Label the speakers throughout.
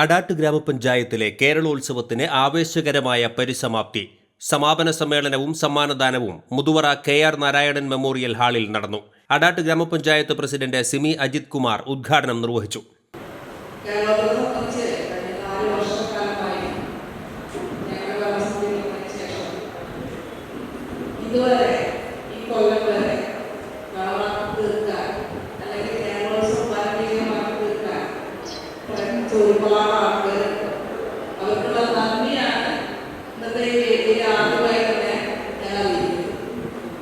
Speaker 1: അടാട്ട് ഗ്രാമപഞ്ചായത്തിലെ കേരളോത്സവത്തിന് ആവേശകരമായ പരിസമാപ്തി. സമാപന സമ്മേളനവും സമ്മാനദാനവും Muthuvara K R Narayanan memorial ഹാളിൽ നടന്നു. അടാട്ട് ഗ്രാമപഞ്ചായത്ത് പ്രസിഡന്റ് സിമി അജിത് കുമാർ ഉദ്ഘാടനം നിർവഹിച്ചു.
Speaker 2: കേരളത്തെ അവർക്കുള്ള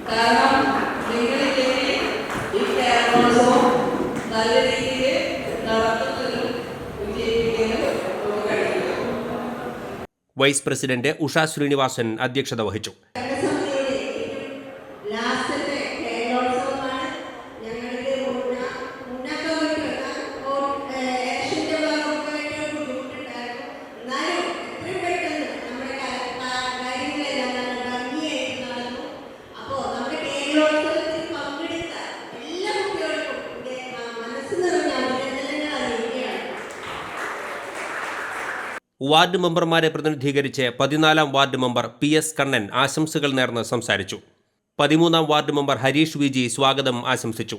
Speaker 2: കാരണം ഈ നല്ല രീതിയിൽ
Speaker 1: വൈസ് പ്രസിഡന്റ് ഉഷ ശ്രീനിവാസൻ അധ്യക്ഷത വഹിച്ചു. വാർഡ് മെമ്പർമാരെ പ്രതിനിധീകരിച്ച് പതിനാലാം ward member P S Kannan ആശംസകൾ നേർന്ന് സംസാരിച്ചു. പതിമൂന്നാം ward member Harish V G സ്വാഗതം ആശംസിച്ചു.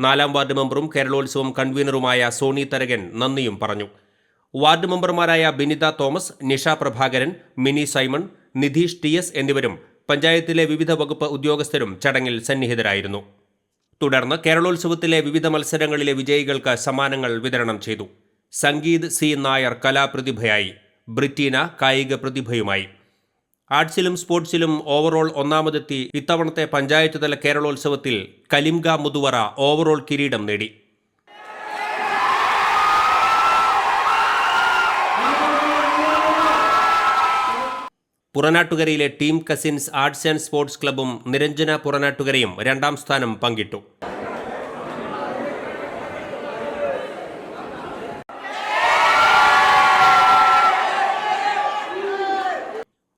Speaker 1: നാലാം വാർഡ് മെമ്പറും കേരളോത്സവം കൺവീനറുമായ സോണി തരകൻ നന്ദിയും പറഞ്ഞു. വാർഡ് മെമ്പർമാരായ ബിനിത തോമസ് നിഷ പ്രഭാകരൻ മിനി സൈമൺ നിധീഷ് ടി എസ് എന്നിവരും പഞ്ചായത്തിലെ വിവിധ വകുപ്പ് ഉദ്യോഗസ്ഥരും ചടങ്ങിൽ സന്നിഹിതരായിരുന്നു. തുടർന്ന് കേരളോത്സവത്തിലെ വിവിധ മത്സരങ്ങളിലെ വിജയികൾക്ക് സമ്മാനങ്ങൾ വിതരണം ചെയ്തു. സംഗീത് സി. നായർ കലാപ്രതിഭയായി. ബ്രിറ്റീന കായിക പ്രതിഭയുമായി. ആർട്സിലും സ്പോർട്സിലും ഓവറോൾ ഒന്നാമതെത്തി ഇത്തവണത്തെ പഞ്ചായത്ത് തല കേരളോത്സവത്തിൽ കലിംഗ മുതുവറ ഓവറോൾ കിരീടം നേടി. പുറനാട്ടുകരയിലെ team cousins arts and sports ക്ലബ്ബും Niranjana പുറനാട്ടുകരയും രണ്ടാം സ്ഥാനം പങ്കിട്ടു.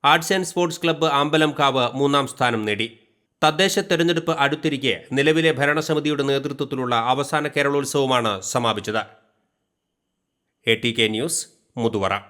Speaker 1: Arts and sports club Ambalamkavu മൂന്നാം സ്ഥാനം നേടി. തദ്ദേശ തെരഞ്ഞെടുപ്പ് അടുത്തിരിക്കെ നിലവിലെ ഭരണസമിതിയുടെ നേതൃത്വത്തിലുള്ള അവസാന കേരളോത്സവമാണ് സമാപിച്ചത്. A T K news Muthuvara.